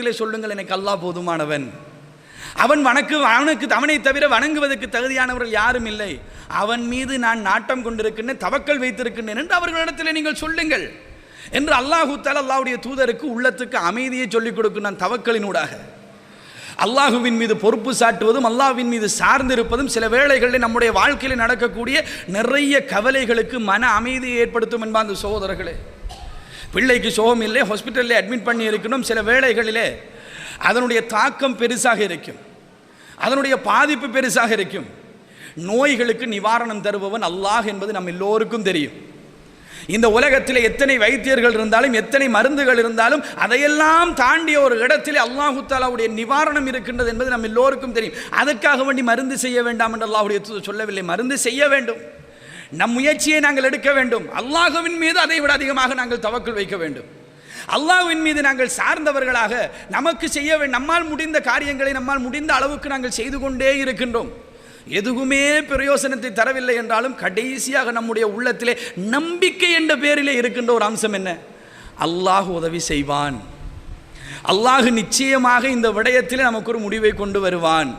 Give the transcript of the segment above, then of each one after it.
உள்ளத்திலே சொல்லுங்கள் எனக்கு அல்லாஹ் போதுமானவன். அவன் வணக்கு அவனுக்கு அவனை தவிர வணங்குவதற்கு தகுதியானவர்கள் யாரும் இல்லை. அவன் மீது நான் நாட்டம் கொண்டிருக்கின்றேன் தவக்கல் வைத்திருக்கின்றேன் என்று அவர்களிடத்தில் நீங்கள் சொல்லுங்கள். என்று அல்லாஹூ தால அல்லாவுடைய தூதருக்கு உள்ளத்துக்கு அமைதியை சொல்லிக் கொடுக்கும் நான் தவக்கலினூடாக அல்லாஹுவின் மீது பொறுப்பு சாட்டுவதும் அல்லாஹ்வின் மீது சார்ந்திருப்பதும் சில வேளைகளில் நம்முடைய வாழ்க்கையில் நடக்கக்கூடிய நிறைய கவலைகளுக்கு மன அமைதியை ஏற்படுத்தும் என்பாங்க சகோதரர்களே. பிள்ளைக்கு சுகம் இல்லை ஹாஸ்பிட்டலில் அட்மிட் பண்ணி இருக்கணும் சில வேளைகளிலே. அதனுடைய தாக்கம் பெருசாக இருக்கும். அதனுடைய பாதிப்பு பெருசாக இருக்கும். நோய்களுக்கு நிவாரணம் தருபவன் அல்லாஹ் என்பது நம்ம எல்லோருக்கும் தெரியும். இந்த உலகத்தில் எத்தனை வைத்தியர்கள் இருந்தாலும் எத்தனை மருந்துகள் இருந்தாலும் அதையெல்லாம் தாண்டிய ஒரு இடத்தில் அல்லாஹு தாலாவுடைய நிவாரணம் இருக்கின்றது என்பது நம்ம எல்லோருக்கும் தெரியும். அதற்காக வேண்டி மருந்து செய்ய வேண்டாம் என்று அல்லாஹுடைய சொல்லவில்லை. மருந்து செய்ய வேண்டும். நம் முயற்சியை நாங்கள் எடுக்க வேண்டும். அல்லாஹுவின் மீது அதை விட அதிகமாக நாங்கள் தவக்குள் வைக்க வேண்டும். அல்லாஹுவின் மீது நாங்கள் சார்ந்தவர்களாக நமக்கு செய்ய நம்மால் முடிந்த காரியங்களை நம்மால் முடிந்த அளவுக்கு நாங்கள் செய்து கொண்டே இருக்கின்றோம். எதுவுமே பிரயோசனத்தை தரவில்லை என்றாலும் கடைசியாக நம்முடைய உள்ளத்திலே நம்பிக்கை என்ற பேரிலே இருக்கின்ற ஒரு அம்சம் என்ன? அல்லாஹ் உதவி செய்வான். அல்லாஹ் நிச்சயமாக இந்த விடயத்தில் நமக்கு ஒரு முடிவை கொண்டு வருவான்.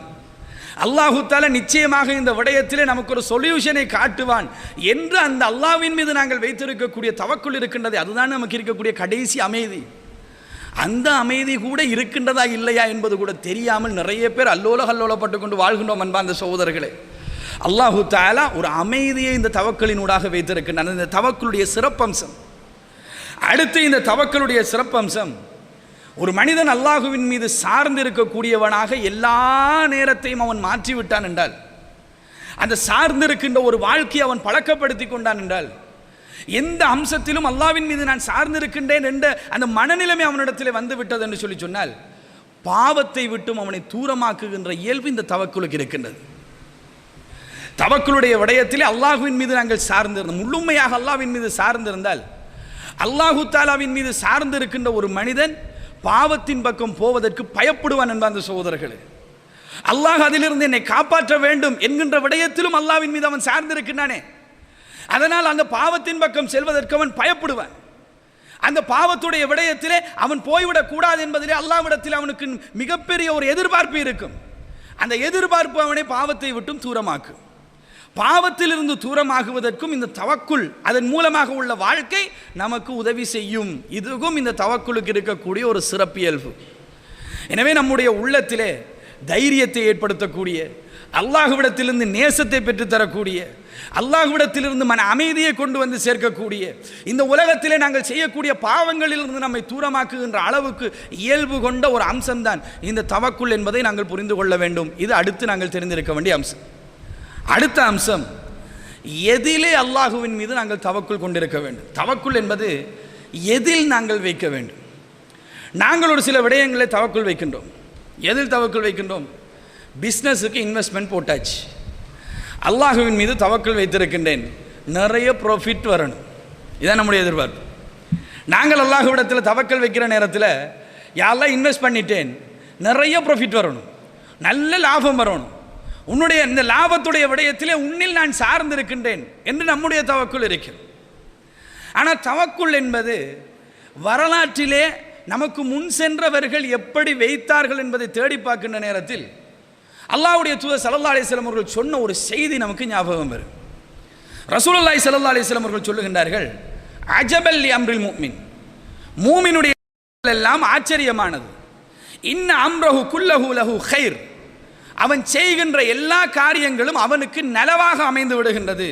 அல்லாஹுத்தால நிச்சயமாக இந்த விடயத்திலே நமக்கு ஒரு சொல்யூஷனை காட்டுவான் என்று அந்த அல்லாஹ்வின் மீது நாங்கள் வைத்திருக்கக்கூடிய தவக்குள் இருக்கின்றது. அதுதான் நமக்கு இருக்கக்கூடிய கடைசி அமைதி. அந்த அமைதி கூட இருக்கின்றதா இல்லையா என்பது கூட தெரியாமல் நிறைய பேர் அல்லோல கல்லோலப்பட்டு கொண்டு வாழ்கின்றோம் அன்பா அந்த சகோதரர்களே. அல்லாஹு தாலா ஒரு அமைதியை இந்த தவக்களினூடாக வைத்திருக்கின்றான். இந்த தவக்களுடைய சிறப்பம்சம். அடுத்து இந்த தவக்களுடைய சிறப்பம்சம். ஒரு மனிதன் அல்லாஹுவின் மீது சார்ந்து இருக்கக்கூடியவனாக எல்லா நேரத்தையும் அவன் மாற்றி விட்டான் என்றால் அந்த சார்ந்திருக்கின்ற ஒரு வாழ்க்கையை அவன் பழக்கப்படுத்தி கொண்டான் என்றால் எந்த அம்சத்திலும் அல்லாவின் மீது நான் சார்ந்திருக்கின்றேன் என்ற அந்த மனநிலைமை அவனிடத்தில் வந்து விட்டது என்று சொல்லி சொன்னால் பாவத்தை விட்டும் அவனை தூரமாக்குகின்ற இயல்பு இந்த தவக்குலுக்கு இருக்கின்றது. தவக்களுடைய விடயத்திலே அல்லாஹுவின் மீது நாங்கள் சார்ந்திருந்தோம். முழுமையாக அல்லாவின் மீது சார்ந்திருந்தால் அல்லாஹு தாலாவின் மீது சார்ந்து இருக்கின்ற ஒரு மனிதன் பாவத்தின் பக்கம் போவதற்கு பயப்படுவான் என்ப அந்த சகோதரர்களே. அல்லாஹ் அதிலிருந்து என்னை காப்பாற்ற வேண்டும் என்கின்ற விடயத்திலும் அல்லாஹ்வின் மீது அவன் சார்ந்திருக்கின்றானே. அதனால் அந்த பாவத்தின் பக்கம் செல்வதற்கு அவன் பயப்படுவான். அந்த பாவத்துடைய விடயத்திலே அவன் போய்விடக் கூடாது என்பதிலே அல்லாவிடத்தில் அவனுக்கு மிகப்பெரிய ஒரு எதிர்பார்ப்பு இருக்கும். அந்த எதிர்பார்ப்பு அவனை பாவத்தை விட்டும் தூரமாக்கும். பாவத்திலிருந்து தூரமாகுவதற்கும் இந்த தவக்குள் அதன் மூலமாக உள்ள வாழ்க்கை நமக்கு உதவி செய்யும். இதுக்கும் இந்த தவக்குளுக்கு இருக்கக்கூடிய ஒரு சிறப்பியல்பு. எனவே நம்முடைய உள்ளத்திலே தைரியத்தை ஏற்படுத்தக்கூடிய அல்லாஹுவிடத்திலிருந்து நேசத்தை பெற்றுத்தரக்கூடிய அல்லாஹுவிடத்திலிருந்து மன அமைதியை கொண்டு வந்து சேர்க்கக்கூடிய இந்த உலகத்திலே நாங்கள் செய்யக்கூடிய பாவங்களிலிருந்து நம்மை தூரமாக்குகின்ற அளவுக்கு இயல்பு கொண்ட ஒரு அம்சம்தான் இந்த தவக்குள் என்பதை நாங்கள் புரிந்து கொள்ள வேண்டும். இது அடுத்து நாங்கள் தெரிந்திருக்க வேண்டிய அம்சம். அடுத்த அம்சம் எதிலே அல்லாஹுவின் மீது நாங்கள் தவக்குள் கொண்டிருக்க வேண்டும். தவக்குள் என்பது எதில் நாங்கள் வைக்க வேண்டும். நாங்கள் ஒரு சில விடயங்களை தவக்குள் வைக்கின்றோம். எதில் தவக்குள் வைக்கின்றோம்? பிஸ்னஸுக்கு இன்வெஸ்ட்மெண்ட் போட்டாச்சு. அல்லாஹுவின் மீது தவக்குள் வைத்திருக்கின்றேன். நிறைய ப்ராஃபிட் வரணும். இதான் நம்முடைய எதிர்பார்ப்பு. நாங்கள் அல்லாஹுவிடத்தில் தவக்கல் வைக்கிற நேரத்தில் யாரெல்லாம் இன்வெஸ்ட் பண்ணிட்டேன். நிறைய ப்ராஃபிட் வரணும். நல்ல லாபம் வரணும். உன்னுடைய இந்த லாபத்துடைய விடயத்திலே உன்னில் நான் சார்ந்திருக்கின்றேன் என்று நம்முடைய தவக்குள் இருக்கிறது. ஆனால் தவக்குள் என்பது வரலாற்றிலே நமக்கு முன் சென்றவர்கள் எப்படி வைத்தார்கள் என்பதை தேடி பார்க்கின்ற நேரத்தில் அல்லாவுடைய தூதர் சல்லா அலிஸ்லம் அவர்கள் சொன்ன ஒரு செய்தி நமக்கு ஞாபகம் வரும். ரசூலுல்லாஹி சல்லா அலிஸ்லம் அவர்கள் சொல்லுகின்றார்கள் அஜபல்லி அம்ரில் மூமின் மூமினுடைய எல்லாம் ஆச்சரியமானது. இன்ன அம்ரஹு குல்லஹு லஹு ஹைர் அவன் செய்கின்ற எல்லா காரியங்களும் அவனுக்கு நலவாக அமைந்து விடுகின்றது.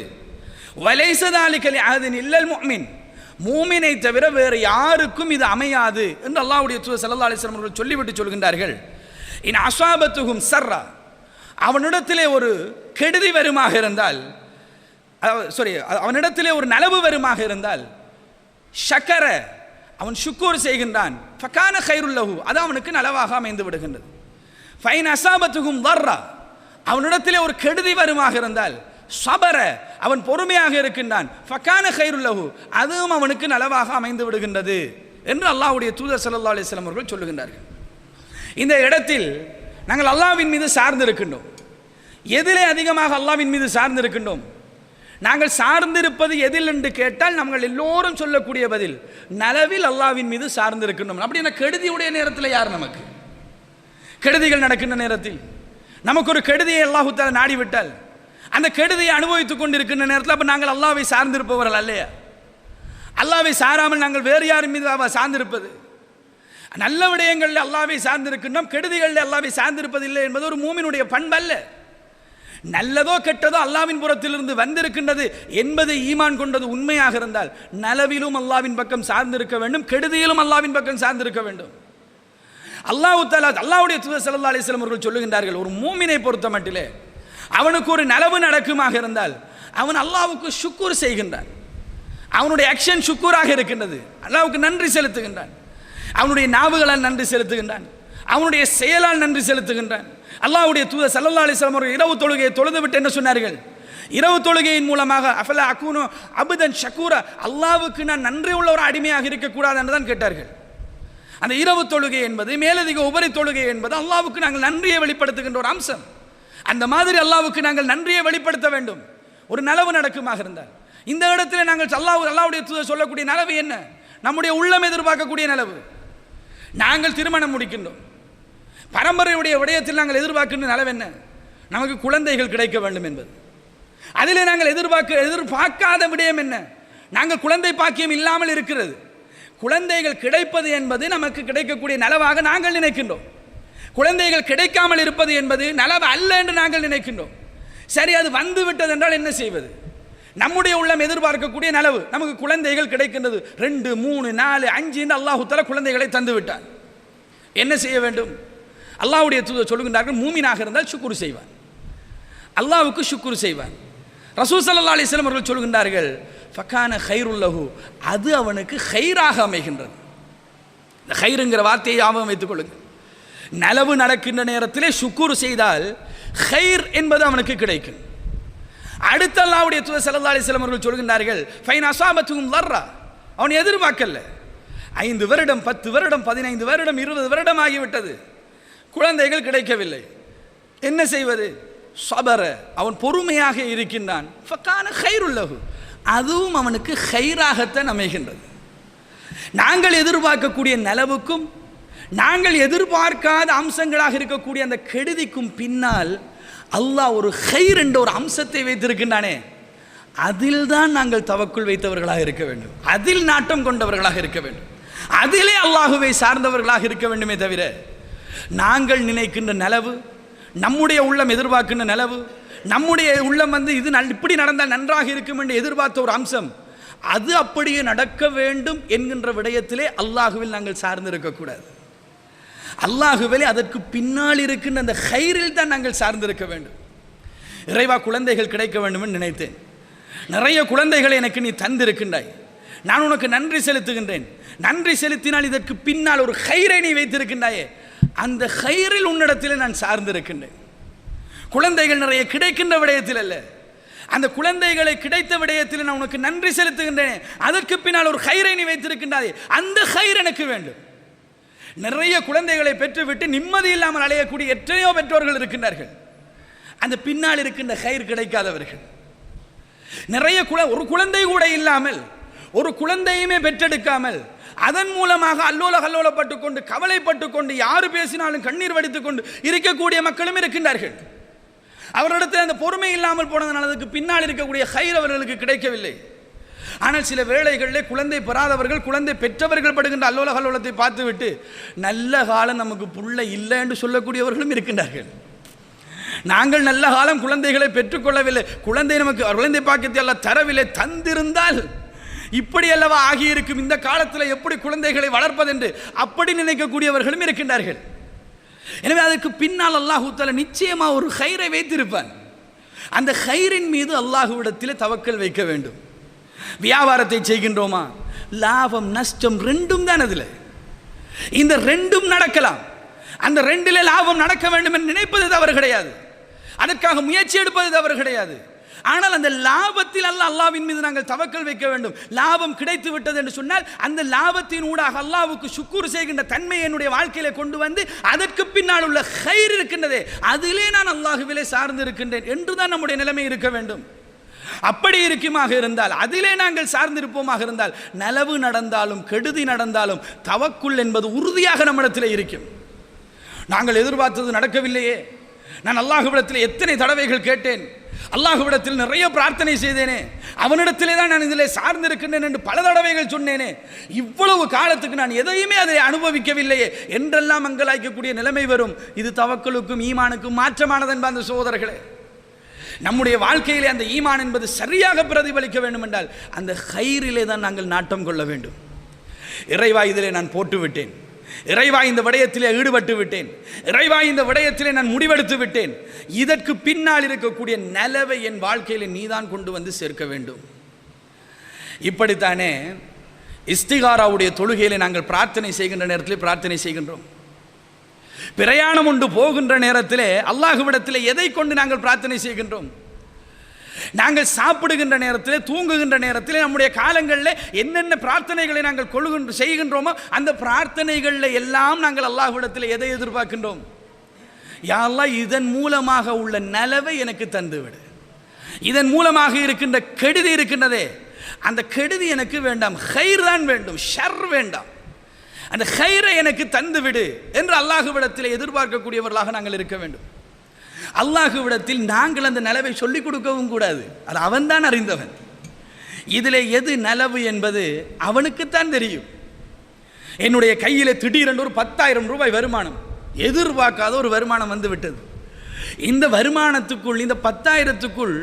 வலைசதாலிக்கலி அதன் இல்லல் மோமின் மூமினை தவிர வேறு யாருக்கும் இது அமையாது என்று அல்லாவுடைய தூ ஸல்லல்லாஹு அலைஹி அவர்கள் சொல்லிவிட்டு சொல்கின்றார்கள். இன் அஸ்வாபத்துஹும் சர்ரா. அவனிடத்திலே ஒரு கெடுதி வருமாக இருந்தால் சாரி அவனிடத்திலே ஒரு நலவு வருமாக இருந்தால் ஷக்கர அவன் ஷுக்கூர் செய்கின்றான். ஃபக்கான கைருல்லஹு அது அவனுக்கு நலவாக அமைந்து விடுகின்றது. ஃபைன் அசாபத்துகும் வர்றா அவனிடத்திலே ஒரு கெடுதி வருமாக இருந்தால் சபர அவன் பொறுமையாக இருக்கின்றான். ஃபக்கான கைருல்லஹு அதுவும் அவனுக்கு நலவாக அமைந்து விடுகின்றது என்று அல்லாஹுடைய தூதர் சல்லா அலைஹி அவர்கள் சொல்லுகின்றார்கள். இந்த இடத்தில் நாங்கள் அல்லாவின் மீது சார்ந்து இருக்கின்றோம் எதிலே அதிகமாக அல்லாவின் மீது சார்ந்து இருக்கின்றோம் நாங்கள் சார்ந்திருப்பது எதில் என்று கேட்டால் நாங்கள் எல்லோரும் சொல்லக்கூடிய பதில் நலவில் அல்லாவின் மீது சார்ந்திருக்கணும் அப்படின்னா கெடுதியுடைய நேரத்தில் யார் நமக்கு? கெடுதிகள் நடக்கின்ற நேரத்தில். நமக்கு ஒரு கெடுதியை அல்லாஹுத்தால நாடிவிட்டால் அந்த கெடுதியை அனுபவித்துக் கொண்டிருக்கின்ற நேரத்தில் அப்போ நாங்கள் அல்லாவை சார்ந்திருப்பவர்கள் அல்லையா? அல்லாவை சாராமல் நாங்கள் வேறு யார் மீது சார்ந்திருப்பது? நல்ல விடயங்களில் அல்லாவை சார்ந்திருக்கின்றோம் கெடுதிகளில் அல்லாவை சார்ந்திருப்பதில்லை என்பது ஒரு மூமினுடைய பண்பல்ல. நல்லதோ கெட்டதோ அல்லாவின் புறத்திலிருந்து வந்திருக்கின்றது என்பதை ஈமான் கொண்டது உண்மையாக இருந்தால் நலவிலும் அல்லாவின் பக்கம் சார்ந்திருக்க வேண்டும் கெடுதியிலும் அல்லாவின் பக்கம் சார்ந்திருக்க வேண்டும். அல்லாஹு தாலா அல்லாவுடைய தூதர் சல்லா அலிஸ்லாம் அவர்கள் சொல்லுகின்றார்கள் ஒரு மூமினை பொறுத்த மட்டிலே அவனுக்கு ஒரு நலவு நடக்குமாக இருந்தால் அவன் அல்லாவுக்கு சுக்கூர் செய்கின்றான். அவனுடைய ஆக்ஷன் சுக்கூராக இருக்கின்றது. அல்லாவுக்கு நன்றி செலுத்துகின்றான். அவனுடைய நாவுகளால் நன்றி செலுத்துகின்றான். அவனுடைய செயலால் நன்றி செலுத்துகின்றான். அல்லாவுடைய தூதர் சல்லா அலிஸ்லாம் அவர்கள் இரவு தொழுகையை தொழுது விட்டு என்ன சொன்னார்கள்? இரவு தொழுகையின் மூலமாக அஃபலா அக்கூனோ அபுதன் ஷக்கூரா அல்லாவுக்கு நான் நன்றி உள்ள ஒரு அடிமையாக இருக்கக்கூடாது என்று தான் கேட்டார்கள். அந்த இரவு தொழுகை என்பது மேலதிக உபரி தொழுகை என்பது அல்லாவுக்கு நாங்கள் நன்றியை வெளிப்படுத்துகின்ற ஒரு அம்சம். அந்த மாதிரி அல்லாவுக்கு நாங்கள் நன்றியை வெளிப்படுத்த வேண்டும். ஒரு நலவு நடக்குமாக இருந்தால். இந்த இடத்துல நாங்கள் அல்லாஹ் அல்லாவுடைய தூதர் சொல்லக்கூடிய நலவு என்ன? நம்முடைய உள்ளம் எதிர்பார்க்கக்கூடிய நலவு. நாங்கள் திருமணம் முடிக்கின்றோம். பரம்பரையுடைய விடயத்தில் நாங்கள் எதிர்பார்க்கின்ற நலவு என்ன? நமக்கு குழந்தைகள் கிடைக்க வேண்டும் என்பது. அதிலே நாங்கள் எதிர்பார்க்க எதிர்பார்க்காத விடயம் என்ன? நாங்கள் குழந்தை பாக்கியம் இல்லாமல் இருக்கிறது. குழந்தைகள் கிடைப்பது என்பது நமக்கு கிடைக்கக்கூடிய நலவாக நாங்கள் நினைக்கின்றோம். குழந்தைகள் கிடைக்காமல் இருப்பது என்பது நலவு அல்ல என்று நாங்கள் நினைக்கின்றோம். சரி அது வந்து விட்டது என்றால் என்ன செய்வது? நம்முடைய உள்ளம் எதிர்பார்க்கக்கூடிய நலவு. நமக்கு குழந்தைகள் கிடைக்கின்றது. ரெண்டு மூணு நாலு அஞ்சு என்று அல்லாஹு தஆலா குழந்தைகளை தந்து விட்டார் என்ன செய்ய வேண்டும்? அல்லாஹுடைய தூதர் சொல்லுகின்றார்கள் மூமினாக இருந்தால் சுக்குரு செய்வான். அல்லாவுக்கு சுக்குரு செய்வான். ரசூல் ஸல்லல்லாஹு அலைஹி அவர்கள் சொல்கின்றார்கள் ஃபக்கான ஹைருல்லஹு அது அவனுக்கு ஹைராக அமைகின்றது. இந்த ஹைருங்கிற வார்த்தையை ஞாபகம் வைத்துக் கொள்ளுங்கள் நலவு நடக்கின்ற நேரத்திலே சுக்குரு செய்தால் ஹைர் என்பது அவனுக்கு கிடைக்கும். அடுத்த அல்லாவுடைய தூதர் ஸல்லல்லாஹு அலைஹி அவர்கள் சொல்கின்றார்கள் ஃபைன் அசாபத்துக்கும் லர்ரா அவன் எதிர்பார்க்கல. ஐந்து வருடம் பத்து வருடம் பதினைந்து வருடம் இருபது வருடம் ஆகிவிட்டது. குழந்தைகள் கிடைக்கவில்லை. என்ன செய்வது? சபர. அவன் பொறுமையாக இருக்கின்றான். ஃபக்கான ஹைருல்லகு அதுவும் அவனுக்கு ஹைராகத்தான் அமைகின்றது. நாங்கள் எதிர்பார்க்கக்கூடிய நலவுக்கும் நாங்கள் எதிர்பார்க்காத அம்சங்களாக இருக்கக்கூடிய அந்த கெடுதிக்கும் பின்னால் அல்லாஹ் ஒரு ஹைர் என்ற ஒரு அம்சத்தை வைத்திருக்கின்றானே. அதில் தான் நாங்கள் தவக்குள் வைத்தவர்களாக இருக்க வேண்டும். அதில் நாட்டம் கொண்டவர்களாக இருக்க வேண்டும். அதிலே அல்லாஹுவை சார்ந்தவர்களாக இருக்க வேண்டுமே தவிர நாங்கள் நினைக்கின்ற நலவு நம்முடைய உள்ளம் எதிர்பார்க்கின்ற நலவு நம்முடைய உள்ளம் வந்து இது நல் இப்படி நடந்தால் நன்றாக இருக்கும் என்று எதிர்பார்த்த ஒரு அம்சம். அது அப்படியே நடக்க வேண்டும் என்கின்ற விடயத்திலே அல்லாஹுவில் நாங்கள் சார்ந்து இருக்கக்கூடாது. அல்லாஹுவிலே அதற்கு பின்னால் இருக்கின்ற அந்த ஹைரில் தான் நாங்கள் சார்ந்திருக்க வேண்டும். இறைவா குழந்தைகள் கிடைக்க வேண்டும் என்று நினைத்தேன். நிறைய குழந்தைகளை எனக்கு நீ தந்திருக்கின்றாய். நான் உனக்கு நன்றி செலுத்துகின்றேன். நன்றி செலுத்தினால் இதற்கு பின்னால் ஒரு ஹைரை நீ வைத்திருக்கின்றாயே. அந்த ஹைரில் உன்னிடத்திலே நான் சார்ந்திருக்கின்றேன் குழந்தைகள் நிறைய கிடைக்கின்ற விடயத்தில் அல்ல. அந்த குழந்தைகளை கிடைத்த விடயத்தில் நான் உனக்கு நன்றி செலுத்துகின்றேன். அதற்கு பின்னால் ஒரு ஹைரை நீ வைத்திருக்கின்றாயே. அந்த ஹைர் எனக்கு வேண்டும். நிறைய குழந்தைகளை பெற்றுவிட்டு நிம்மதி இல்லாமல் அலையக்கூடிய எத்தனையோ பெற்றோர்கள் இருக்கின்றார்கள். அந்த பின்னால் இருக்கின்ற ஹைர் கிடைக்காதவர்கள். நிறைய குழ ஒரு குழந்தை கூட இல்லாமல் ஒரு குழந்தையுமே பெற்றெடுக்காமல் அதன் மூலமாக அல்லோல கல்லோலப்பட்டு கொண்டு கவலைப்பட்டு கொண்டு யார் பேசினாலும் கண்ணீர் வடித்துக் கொண்டு இருக்கக்கூடிய மக்களும் இருக்கின்றார்கள். அவரிடத்தில் அந்த பொறுமை இல்லாமல் போனதுனால அதுக்கு பின்னால் இருக்கக்கூடிய ஹைர் அவர்களுக்கு கிடைக்கவில்லை. ஆனால் சில வேளைகளிலே குழந்தை பெறாதவர்கள் குழந்தை பெற்றவர்கள் படுகின்ற அல்லோல கல்லோலத்தை பார்த்துவிட்டு நல்ல காலம் நமக்கு புள்ள இல்லை என்று சொல்லக்கூடியவர்களும் இருக்கின்றார்கள். நாங்கள் நல்ல காலம் குழந்தைகளை பெற்றுக்கொள்ளவில்லை. குழந்தை நமக்கு குழந்தை பாக்கியத்தை எல்லாம் தரவில்லை. தந்திருந்தால் இப்படி அல்லவா ஆகியிருக்கும். இந்த காலத்தில் எப்படி குழந்தைகளை வளர்ப்பதென்று அப்படி நினைக்கக்கூடியவர்களும் இருக்கின்றார்கள். எனவே அதற்கு பின்னால் அல்லாஹு நிச்சயமாக ஒரு ஹைரை வைத்திருப்பான். அந்த ஹைரின் மீது அல்லாஹுவிடத்தில் தவக்கல் வைக்க வேண்டும். வியாபாரத்தை செய்கின்றோமா? லாபம் நஷ்டம் ரெண்டும் தான் அதில். இந்த ரெண்டும் நடக்கலாம். அந்த ரெண்டில் லாபம் நடக்க வேண்டும் என்று நினைப்பது தவறு கிடையாது. அதற்காக முயற்சி எடுப்பது தவறு கிடையாது. ஆனால் அந்த லாபத்தில் அல்ல அல்லாவின் மீது நாங்கள் தவக்கல் வைக்க வேண்டும். லாபம் கிடைத்து விட்டது என்று சொன்னால் அந்த லாபத்தின் ஊடாக அல்லாவுக்கு சுக்கூர் செய்கின்ற தன்மை என்னுடைய வாழ்க்கையில கொண்டு வந்து அதற்கு பின்னால் உள்ள ஹைர் இருக்கின்றதே அதிலே நான் அல்லாஹுவிலே சார்ந்து இருக்கின்றேன் என்று தான் நம்முடைய நிலைமை இருக்க வேண்டும். அப்படி இருக்குமாக இருந்தால் அதிலே நாங்கள் சார்ந்திருப்போமாக இருந்தால் நலவு நடந்தாலும் கெடுதி நடந்தாலும் தவக்குள் என்பது உறுதியாக நம்மிடத்தில் இருக்கும். நாங்கள் எதிர்பார்த்தது நடக்கவில்லையே. நான் அல்லாஹுவிடத்தில் எத்தனை தடவைகள் கேட்டேன். அல்லாஹுவிடத்தில் நிறைய பிரார்த்தனை செய்தேனே. அவனிடத்திலே தான் நான் இதில் சார்ந்திருக்கின்றேன் என்று பல தடவைகள் சொன்னேனே. இவ்வளவு காலத்துக்கு நான் எதையுமே அதை அனுபவிக்கவில்லையே. என்றெல்லாம் அங்கலாய்க்கக்கூடிய நிலைமை வரும். இது தவக்களுக்கும் ஈமானுக்கும் மாற்றமானது என்ப அந்த சோதரர்களே. நம்முடைய வாழ்க்கையிலே அந்த ஈமான் என்பது சரியாக பிரதிபலிக்க வேண்டும் என்றால் அந்த ஹைரிலே தான் நாங்கள் நாட்டம் கொள்ள வேண்டும். இறைவா இதிலே நான் போட்டுவிட்டேன். இறைவா இந்த விடயத்திலே ஈடுபட்டு விட்டேன். இறைவா இந்த விடயத்திலே நான் முடிவெடுத்து விட்டேன். இதற்கு பின்னால் இருக்கக்கூடிய நிலவை என் வாழ்க்கையில் நீதான் கொண்டு வந்து சேர்க்க வேண்டும். இப்படித்தானே இஸ்திகாராவுடைய தொழுகையிலே நாங்கள் பிரார்த்தனை செய்கின்ற நேரத்தில் பிரார்த்தனை செய்கின்றோம். பிரயாணம் உண்டு போகின்ற நேரத்திலே அல்லாஹுவிடத்தில் எதை கொண்டு நாங்கள் பிரார்த்தனை செய்கின்றோம்? நாங்கள் சாப்பிடுகின்ற நேரத்தில் தூங்குகின்ற நேரத்தில் நம்முடைய காலங்களில் என்னென்ன பிரார்த்தனைகளை நாங்கள் கொள்ளுகின்ற செய்கின்றோமோ அந்த பிரார்த்தனைகளில் எல்லாம் நாங்கள் அல்லாஹ்விடத்தில் எதை எதிர்பார்க்கின்றோம்? யாரெல்லாம் இதன் மூலமாக உள்ள நலவை எனக்கு தந்துவிடு. இதன் மூலமாக இருக்கின்ற கெடுதி இருக்கின்றதே. அந்த கெடுதி எனக்கு வேண்டாம். ஹைர் தான் வேண்டும். ஷர் வேண்டாம். அந்த ஹைரை எனக்கு தந்துவிடு என்று அல்லாஹுவிடத்தில் எதிர்பார்க்கக்கூடியவர்களாக நாங்கள் இருக்க வேண்டும். அல்லாஹுவிடத்தில் நாங்கள் அந்த நலவை சொல்லிக் கொடுக்கவும் கூடாது. அது அவன்தான் அறிந்தவன். இதில் எது நலவு என்பது அவனுக்குத்தான் தெரியும். என்னுடைய கையில் திடீரென்று ஒரு பத்தாயிரம் ரூபாய் வருமானம் எதிர்பார்க்காத ஒரு வருமானம் வந்து விட்டது. இந்த வருமானத்துக்குள் இந்த பத்தாயிரத்துக்குள்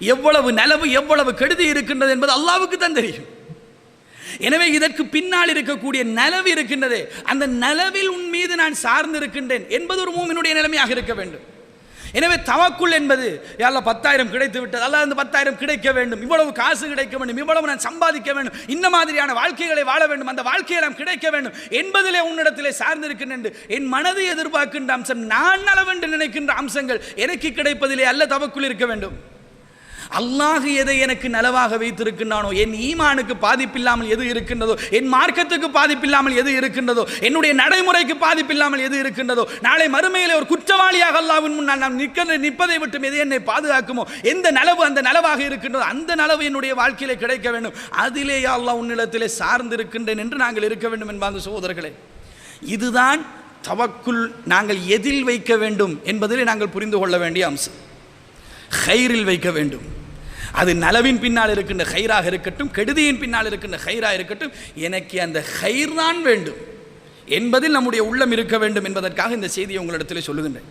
எவ்வளவு நலவு எவ்வளவு கெடுதி இருக்கின்றது என்பது அல்லாவுக்கு தான் தெரியும். எனவே இதற்கு பின்னால் இருக்கக்கூடிய நலவு இருக்கின்றதே அந்த நலவில் உன் மீது நான் சார்ந்து இருக்கின்றேன் என்பது ஒரு மூமினுடைய நிலைமையாக இருக்க வேண்டும். எனவே தவக்குள் என்பது யாரில் பத்தாயிரம் கிடைத்து விட்டது. அல்ல அந்த பத்தாயிரம் கிடைக்க வேண்டும். இவ்வளவு காசு கிடைக்க வேண்டும். இவ்வளவு நான் சம்பாதிக்க வேண்டும். இந்த மாதிரியான வாழ்க்கைகளை வாழ வேண்டும். அந்த வாழ்க்கையை நாம் கிடைக்க வேண்டும். என்பதிலே உன்னிடத்திலே சார்ந்திருக்கின்றேன் என் மனதை எதிர்பார்க்கின்ற அம்சம் நான் அளவென்று நினைக்கின்ற அம்சங்கள் எனக்கு கிடைப்பதிலே அல்ல தவக்குள் இருக்க வேண்டும். அல்லாஹ் எதை எனக்கு நலவாக வைத்திருக்கின்றானோ என் ஈமானுக்கு பாதிப்பில்லாமல் எது இருக்கின்றதோ என் மார்க்கத்துக்கு பாதிப்பில்லாமல் எது இருக்கின்றதோ என்னுடைய நடைமுறைக்கு பாதிப்பில்லாமல் எது இருக்கின்றதோ நாளை மறுமையில் ஒரு குற்றவாளியாக அல்லாவின் முன்னால் நாம் நிற்க நிற்பதை விட்டு எது என்னை பாதுகாக்குமோ எந்த நலவு அந்த நலவாக இருக்கின்றதோ அந்த நலவு என்னுடைய வாழ்க்கையில் கிடைக்க வேண்டும். அதிலே யா அல்லாஹ் உன்னிடத்திலே சார்ந்திருக்கின்றேன் என்று நாங்கள் இருக்க வேண்டும் என்பாங்க அந்த சகோதரர்களே. இதுதான் தவக்குள் நாங்கள் எதில் வைக்க வேண்டும் என்பதிலே நாங்கள் புரிந்து கொள்ள வேண்டிய அம்சம். ஹைரில் வைக்க வேண்டும். அது நலவின் பின்னால் இருக்கின்ற ஹைராக இருக்கட்டும் கெடுதியின் பின்னால் இருக்கின்ற ஹைராக இருக்கட்டும் எனக்கு அந்த ஹைர் தான் வேண்டும். என்பதில் நம்முடைய உள்ளம் இருக்க வேண்டும் என்பதற்காக இந்த செய்தியை உங்களிடத்தில் சொல்லுகின்றேன்.